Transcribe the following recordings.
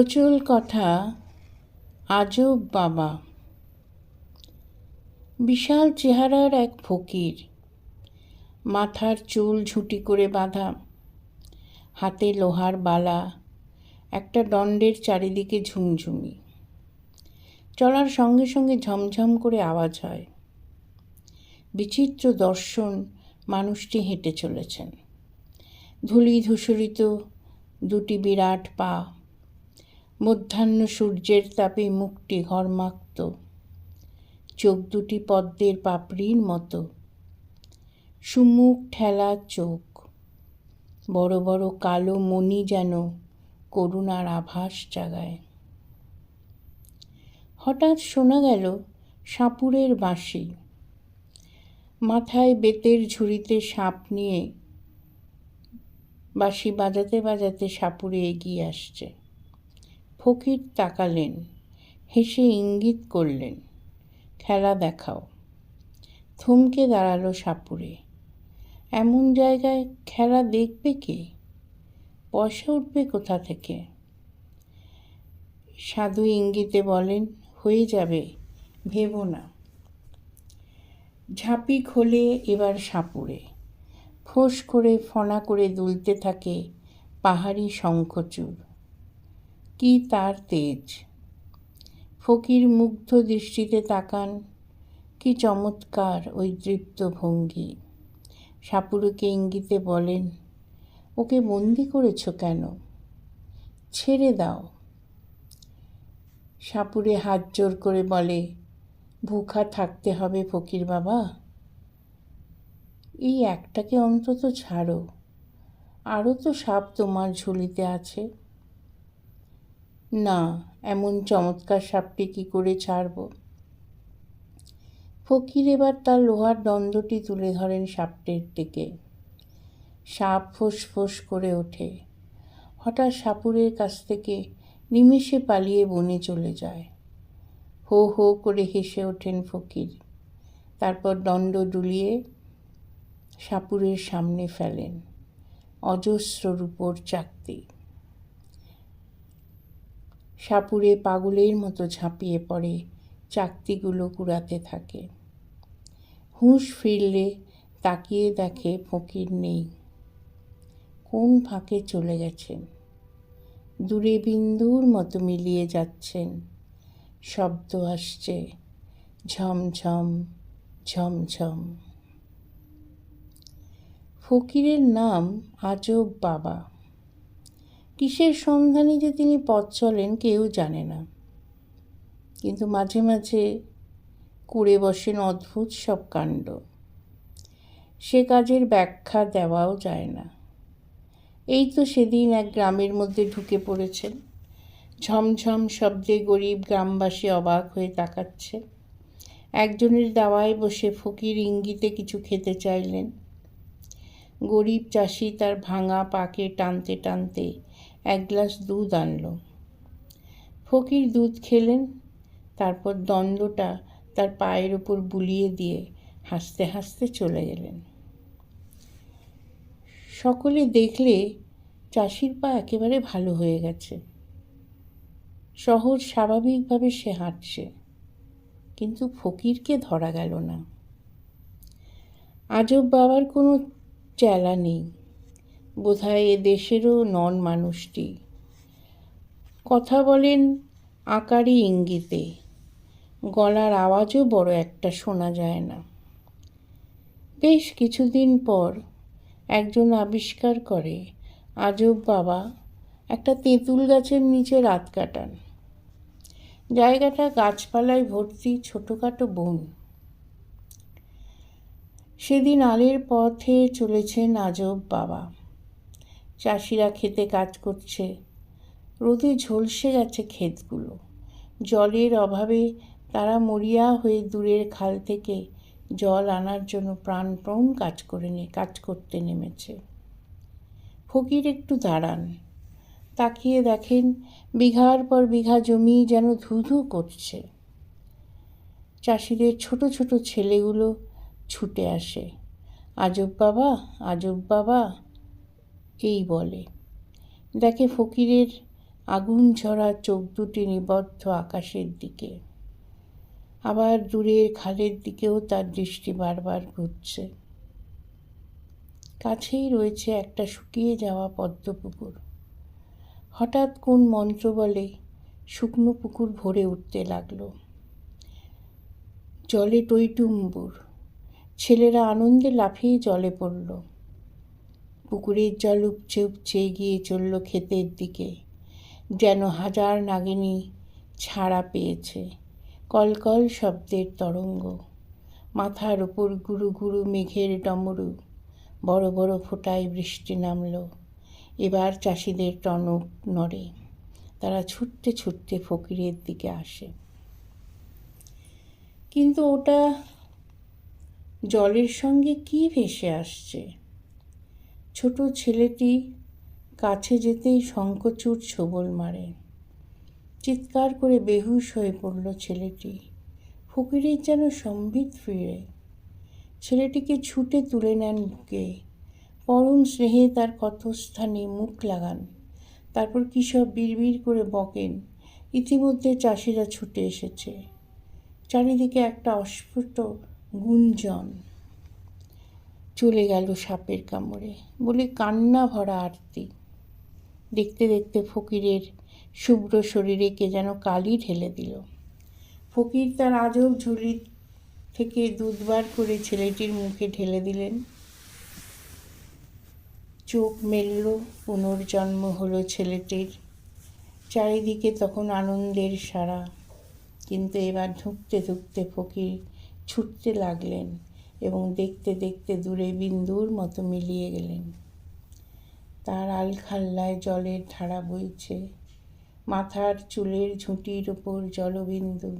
প্রচল কথা, আজব বাবা। বিশাল চেহারার এক ফকির। মাথার চুল ঝুঁটি করে বাঁধা। হাতে লোহার বালা, একটা দণ্ডের চারিদিকে ঝুমঝুমি। চলার সঙ্গে সঙ্গে ঝমঝম করে আওয়াজ হয়। বিচিত্র দর্শন মানুষটি হেঁটে চলেছেন। ধুলি ধূসরিত দুটি বিরাট পা। মধ্যাহ্ন সূর্যের তাপে মুখটি ঘরমাক্ত চোখ দুটি পদ্মের পাপড়ির মতো। সুমুখ ঠেলা চোখ। বড় বড় কালো মণি যেন করুণার আভাস জাগায়। হঠাৎ শোনা গেল সাপুরের বাঁশি। মাথায় বেতের ঝুড়িতে সাপ নিয়ে বাঁশি বাজাতে বাজাতে সাপুরে এগিয়ে আসছে। ফকির তাকালেন, হেসে ইঙ্গিত করলেন, খেলা দেখাও। থমকে দাঁড়াল সাপুরে, এমন জায়গায় খেলা দেখবে কে? পয়সা উঠবে কোথা থেকে? সাধু ইঙ্গিতে বলেন, হয়ে যাবে, ভেবো না। ঝাঁপি খোলে এবার সাপুরে, ফোঁস করে ফনা করে দুলতে থাকে পাহাড়ি শঙ্খচূড়। কি তার তেজ? ফকির মুগ্ধ দৃষ্টিতে তাকান, কি চমৎকার ওই দৃপ্ত ভঙ্গি। সাপুরুকে ইঙ্গিতে বলেন, ওকে বন্দি করেছ কেন? ছেড়ে দাও। সাপুরে হাত জোর করে বলে, ভুখা থাকতে হবে ফকির বাবা। এই একটাকে অন্তত ছাড়ো। আরও তো সাপ তোমার ঝুলিতে আছে। না, এমন চমৎকার সাপটি কি করে ছাড়ব? ফকির এবার তার লোহার দণ্ডটি তুলে ধরেন সাপটির দিকে। সাপ ফোঁস ফোঁস করে ওঠে। হঠাৎ সাপুরের কাছ থেকে নিমেষে পালিয়ে বনে চলে যায়। হো হো করে হেসে ওঠেন ফকির। তারপর দণ্ড ডুলিয়ে সাপুরের সামনে ফেলেন। অজস্র রূপোর চাকতি। সাপুরে পাগলের মতো ঝাঁপিয়ে পড়ে, চাকতিগুলো কুড়াতে থাকে। হুঁশ ফিরলে তাকিয়ে দেখে ফকির নেই। কোন ফাঁকে চলে গেছেন? দূরে বিন্দুর মতো মিলিয়ে যাচ্ছেন। শব্দ আসছে, ঝমঝম ঝমঝম। ফকিরের নাম আজব বাবা। কিসের সন্ধানে যে তিনি পথ চলেন কেউ জানে না। কিন্তু মাঝে মাঝে কুড়ে বসেন অদ্ভুত সব কাণ্ড। সে কাজের ব্যাখ্যা দেওয়াও যায় না। এই তো সেদিন এক গ্রামের মধ্যে ঢুকে পড়েছেন। ঝমঝম শব্দে গরিব গ্রামবাসী অবাক হয়ে তাকাচ্ছে। একজনের দাওয়ায় বসে ফকির ইঙ্গিতে কিছু খেতে চাইলেন। গরিব চাষি তার ভাঙা পাকে টানতে টানতে এক গ্লাস দুধ আনল। ফকির দুধ খেলেন, তারপর দ্বন্দ্বটা তার পায়ের ওপর বুলিয়ে দিয়ে হাসতে হাসতে চলে গেলেন। সকলে দেখলে চাষির পা একেবারে ভালো হয়ে গেছে। শহর স্বাভাবিকভাবে সে হাঁটছে, কিন্তু ফকিরকে ধরা গেল না। আজব বাবার কোনো চেলা নেই। বোধহয় এ দেশেরও নন মানুষটি। কথা বলেন আকারি ইঙ্গিতে। গলার আওয়াজও বড় একটা শোনা যায় না। বেশ কিছুদিন পর একজন আবিষ্কার করে, আজব বাবা, একটা তেঁতুল গাছের নিচে রাত কাটান। জায়গাটা গাছপালায় ভর্তি ছোটোখাটো বন। সেদিন আলের পথে চলেছেন আজব বাবা। চাষিরা খেতে কাজ করছে। রোদে ঝলসে গেছে ক্ষেতগুলো। জলের অভাবে তারা মরিয়া হয়ে দূরের খাল থেকে জল আনার জন্য প্রাণপ্রণ কাজ করে নে, কাজ করতে নেমেছে। ফকির একটু দাঁড়ান। তাকিয়ে দেখেন বিঘার পর বিঘা জমি যেন ধুধু করছে। চাষিদের ছোট ছোট ছেলেগুলো ছুটে আসে। আজব বাবা আজব বাবা এই বলে। দেখে ফকিরের আগুন ঝরা চোখ দুটি নিবদ্ধ আকাশের দিকে। আবার দূরের খালের দিকেও তার দৃষ্টি বারবার ঘুরছে। কাছেই রয়েছে একটা শুকিয়ে যাওয়া পদ্মপুকুর। হঠাৎ কোন মন্ত্র বলে শুকনো পুকুর ভরে উঠতে লাগল। জলে টইটুম্বুর। ছেলেরা আনন্দে লাফিয়ে জলে পড়ল। পুকুরের জল উপচে উপচে গিয়ে চলল ক্ষেতের দিকে। যেন হাজার নাগিনী ছাড়া পেয়েছে কলকল শব্দের তরঙ্গ। মাথার ওপর গুরু গুরু মেঘের ডমরু। বড় বড় ফোটায় বৃষ্টি নামল। এবার চাষিদের টনক নড়ে। তারা ছুটতে ছুটতে ফকিরের দিকে আসে। কিন্তু ওটা জলের সঙ্গে কি ভেসে আসছে? ছোট ছেলেটি কাছে যেতেই শঙ্কচুর ছোবল মারে। চিৎকার করে বেহুশ হয়ে পড়ল ছেলেটি। ফকিরের যেন সম্বিত ফিরে। ছেলেটিকে ছুটে তুলে নেন বুকে। পরম স্নেহে তার ক্ষতস্থানে মুখ লাগান। তারপর কী সব বিড়বিড় করে বকেন, ইতিমধ্যে চাষিরা ছুটে এসেছে। চারিদিকে একটা অস্ফুট গুঞ্জন। চলে গেল সাপের কামড়ে। বলে কান্না ভরা আরতি। দেখতে দেখতে ফকিরের শুভ্র শরীরে কে যেন কালি ঢেলে দিল। ফকির তার আজব ঝুলি থেকে দুধবার করে ছেলেটির মুখে ঢেলে দিলেন। চোখ মেলল, পুনর্জন্ম হলো ছেলেটির। চারিদিকে তখন আনন্দের সারা। কিন্তু এবার ধুঁকতে ধুঁকতে ফকির ছুটতে লাগলেন। এবং দেখতে দেখতে দূরে বিন্দুর মতো মিলিয়ে গেলেন। তার আলখাল্লায় জলের ধারা বইছে। মাথার চুলের ঝুঁটির ওপর জলবিন্দু।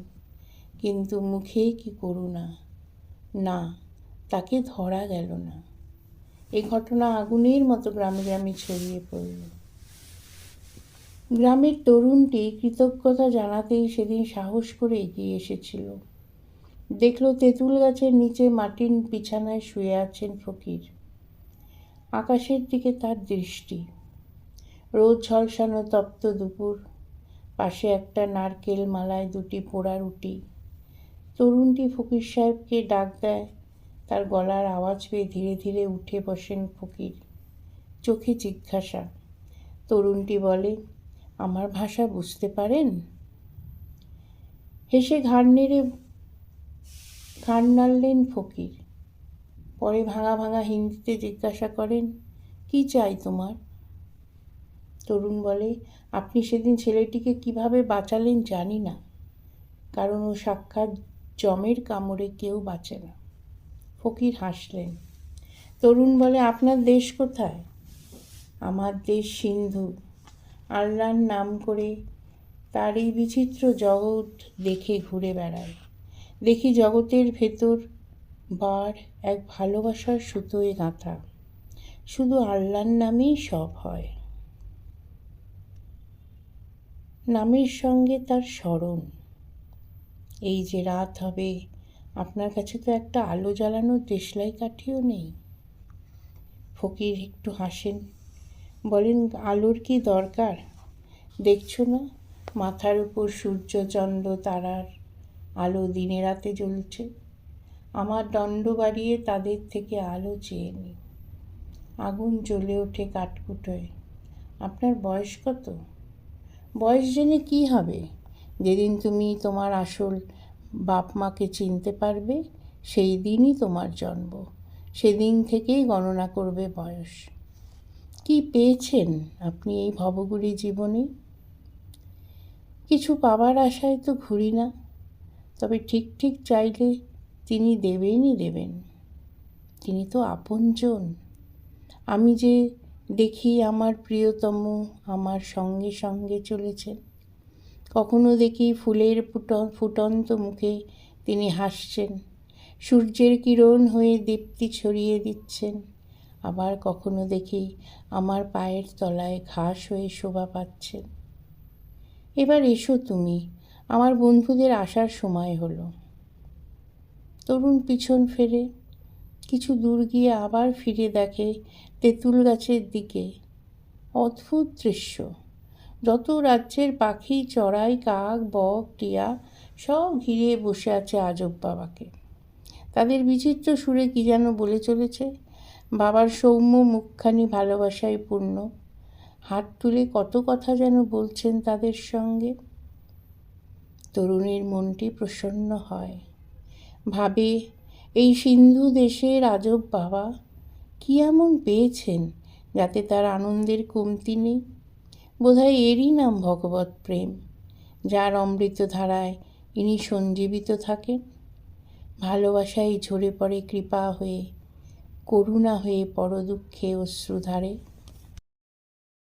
কিন্তু মুখে কি করুণা না, তাকে ধরা গেল না। এ ঘটনা আগুনের মতো গ্রামে গ্রামে ছড়িয়ে পড়ল। গ্রামের তরুণটি কৃতজ্ঞতা জানাতেই সেদিন সাহস করে এগিয়ে এসেছিল। দেখল তেঁতুল গাছের নিচে মাটির বিছানায় শুয়ে আছেন ফকির। আকাশের দিকে তার দৃষ্টি। রোদ ঝলসানো তপ্ত দুপুর। পাশে একটা নারকেল মালায় দুটি পোড়া রুটি। তরুণটি ফকির সাহেবকে ডাক দেয়। তার গলার আওয়াজ পেয়ে ধীরে ধীরে উঠে বসেন ফকির। চোখে জিজ্ঞাসা। তরুণটি বলে, আমার ভাষা বুঝতে পারেন? হেসে ঘাড় নেড়ে ঘাড় নাড়লেন ফকির। পরে ভাঙা ভাঙা হিন্দিতে জিজ্ঞাসা করেন, কি চাই তোমার? তরুণ বলে, আপনি সেদিন ছেলেটিকে কীভাবে বাঁচালেন জানি না, কারণ ও সাক্ষাৎ জমের কামড়ে কেউ বাঁচে না। ফকির হাসলেন, তরুণ বলে, আপনার দেশ কোথায়? আমার দেশ সিন্ধু। আল্লাহর নাম করে তার এই বিচিত্র জগৎ দেখে ঘুরে বেড়ায়। দেখি জগতের ভেতর বার এক ভালোবাসার সুতোয় গাঁথা। শুধু আল্লাহর নামেই সব হয়। নামের সঙ্গে তার স্মরণ। এই যে রাত হবে, আপনার কাছে তো একটা আলো জ্বালানোর দেশলাই কাঠিও নেই। ফকির একটু হাসেন, বলেন, আলোর কি দরকার? দেখছ না, মাথার উপর সূর্যচন্দ্র তারার আলো দিনে রাতে জ্বলছে। আমার দণ্ড বাড়িয়ে তাদের থেকে আলো চেয়ে নি আগুন জ্বলে ওঠে কাঠকুটোয়। আপনার বয়স কত? বয়স জেনে কী হবে? যেদিন তুমি তোমার আসল বাপ মাকে চিনতে পারবে, সেই দিনই তোমার জন্ম। সেদিন থেকেই গণনা করবে বয়স। কি পেয়েছেন আপনি এই ভবগুড়ি জীবনে? কিছু পাবার আশায় তো ঘুরি না। তবে ঠিক ঠিক চাইলে তিনি দেবেনই দেবেন। তিনি তো আপনজন। আমি যে দেখি আমার প্রিয়তম আমার সঙ্গে সঙ্গে চলেছেন। কখনো দেখি ফুলের ফুট ফুটন্ত মুখে তিনি হাসছেন। সূর্যের কিরণ হয়ে দীপ্তি ছড়িয়ে দিচ্ছেন। আবার কখনো দেখি আমার পায়ের তলায় ঘাস হয়ে শোভা পাচ্ছেন। এবার এসো তুমি আমার বন্ধুদের আসার সময় হলো। তরুণ পিছন ফেরে কিছু দূর গিয়ে আবার ফিরে দেখে তেঁতুল গাছের দিকে। অদ্ভুত দৃশ্য। যত রাজ্যের পাখি, চড়াই, কাক, বক, টিয়া সব ঘিরে বসে আছে আজব বাবাকে। তাদের বিচিত্র সুরে কি যেন বলে চলেছে। বাবার সৌম্য মুখখানি ভালোবাসায় পূর্ণ। হাত তুলে কত কথা যেন বলছেন তাদের সঙ্গে। তরুণীর মনটি প্রসন্ন হয়। ভাবে, এই সিন্ধু দেশের আজব বাবা, কি এমন পেয়েছেন যাতে তার আনন্দের কমতি নেই? বোধহয় এরই নাম ভগবত প্রেম, যার অমৃত ধারায় ইনি সঞ্জীবিত থাকেন। ভালোবাসায় ঝরে পড়ে কৃপা হয়ে, করুণা হয়ে পরদুঃখে অশ্রুধারে।